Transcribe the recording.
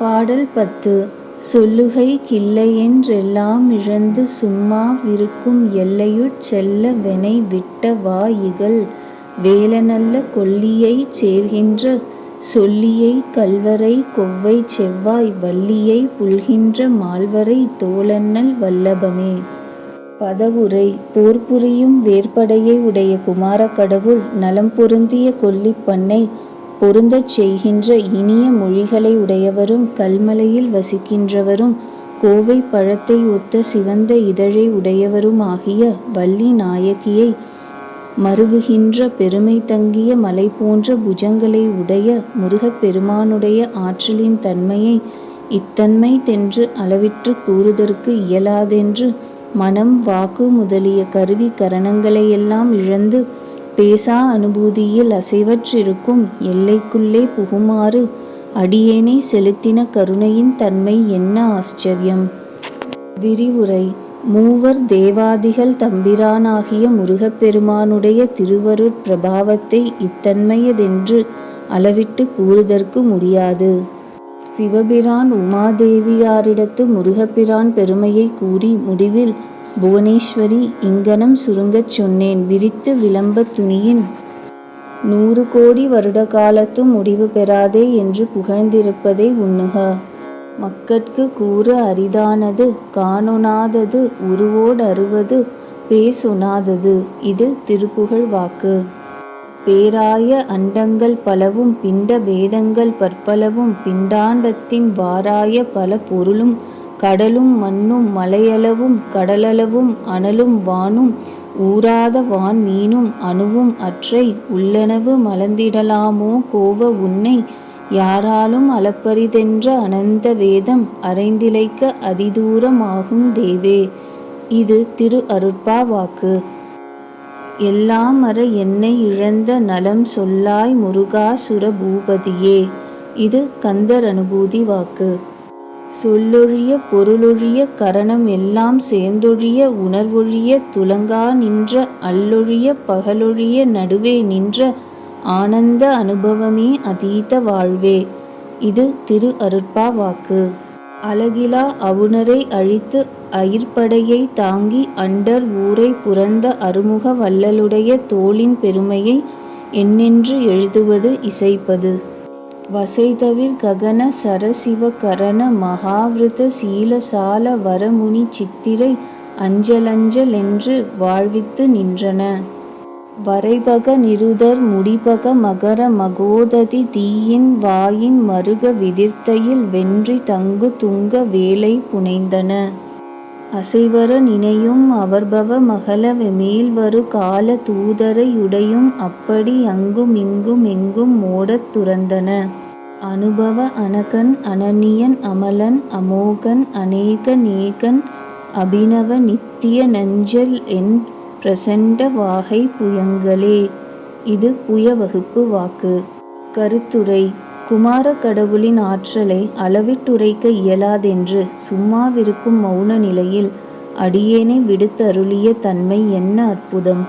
பாடல் பத்து. சொல்லுகை கில்லையென்றெல்லாம் இழந்து சும்மா விருக்கும் எல்லையுட் செல்ல வெனை விட்ட வாயிகள் வேலநல்ல கொல்லியைச் சேர்கின்ற சொல்லியை கல்வரை கொவ்வை செவ்வாய் வள்ளியை புல்கின்ற மால்வரை தோழன்னல் வல்லபமே. பதவுரை. போர்புரியும் வேற்படையை உடைய குமார கடவுள் நலம் பொருந்திய கொல்லிப்பண்ணை பொருந்தச் செய்கின்ற இனிய மொழிகளை உடையவரும் கல்மலையில் வசிக்கின்றவரும் கோவை பழத்தை ஒத்த சிவந்த இதழை உடையவருமாகிய வள்ளி நாயகியை மருவுகின்ற பெருமை தங்கிய மலை போன்ற புஜங்களை உடைய முருகப்பெருமானுடைய ஆற்றலின் தன்மையை இத்தன்மை தென்று அளவிற்று கூறுதற்கு இயலாதென்று மனம் வாக்கு முதலிய கருவி கரணங்களையெல்லாம் இழந்து பேசா அனுபூதியில் அசைவற்றிருக்கும் எல்லைக்குள்ளே புகுமாறு அடியேனை செலுத்தின கருணையின் தன்மை என்ன ஆச்சரியம்! விரிவுரை மூவர் தேவாதிகள் தம்பிரானாகிய முருகப் பெருமானுடைய திருவருட் பிரபாவத்தை இத்தன்மையதென்று அளவிட்டுக் கூறுதற்கு முடியாது. சிவபிரான் உமாதேவியாரிடத்து முருகப்பிரான் பெருமையை கூறி முடிவில் புவனேஸ்வரி இங்ஙனம் சுருங்கச் சொன்னேன் விரித்து விளம்பத் துணியின் நூறு கோடி வருட காலத்தும் முடிவு பெறாதே என்று புகழ்ந்திருப்பதை உண்ணுக. மக்கட்குக் கூற அரிதானது காணொணாதது உருவொடறுவது பேசொணாதது இது திருப்புகழ் வாக்கு. பேராய அண்டங்கள் பலவும் பிண்ட பேதங்கள் பற்பலவும் பிண்டாண்டத்தின் வாராய பல பொருளும் கடலும் மண்ணும் மலையளவும் கடலளவும் அனலும் வானும் ஊராத வான் மீனும் அணுவும் அற்றை உள்ளனவு மலர்ந்திடலாமோ கோவ உன்னை யாராலும் அளப்பரிதென்ற அனந்த வேதம் அரைந்திலைக்க அதிதூரமாகும் தேவே. இது திரு அருட்பா வாக்கு. எல்லாம் அற என்னை இழந்த நலம் சொல்லாய் முருகாசுர பூபதியே. இது கந்தரநுபூதி வாக்கு. சொல்லொழிய பொருளொழிய கரணம் எல்லாம் சேர்ந்தொழிய உணர்வொழிய துலங்கா நின்ற அல்லொழிய பகலொழிய நடுவே நின்ற ஆனந்த அனுபவமே அதீத வாழ்வே. இது திரு அருட்பா வாக்கு. அலகிலா அவுணரை அழித்து அயிற்படையைத் தாங்கி அண்டர் ஊரைப் புரந்த அருமுக வள்ளலுடைய தோளின் பெருமையை என்னென்று எழுதுவது இசைப்பது? வசைதவிர் ககன சரசிவ கரண மகாவிருத சீலசால வரமுனி சித்திரை அஞ்சலஞ்சலென்று வாழ்வித்து நின்றன. வரைபக நிருதர் முடிபக மகர மகோததி தீயின் வாயின் மருக விதிர்த்தையில் வென்றி தங்கு துங்க வேலை புனைந்தன. அசைவற நினையும் அவர்பவ மகள மேல்வரு கால தூதரை யுடையும் அப்படி அங்கு மிங்கு மெங்கும் ஓடத் துறந்தன. அனுபவ அனகன் அனனியன் அமலன் அமோகன் அநேக நேகன் அபிநவ நித்திய நஞ்சல் என் பிரசண்ட வாகை புயங்களே. இது புய வகுப்பு வாக்கு. கருத்துரை குமார கடவுளின் ஆற்றலை அளவிட்டுரைக்க இயலாதென்று சும்மாவிருக்கும் மௌன நிலையில் அடியேனை விடுத்தருளிய தன்மை என்ன அற்புதம்!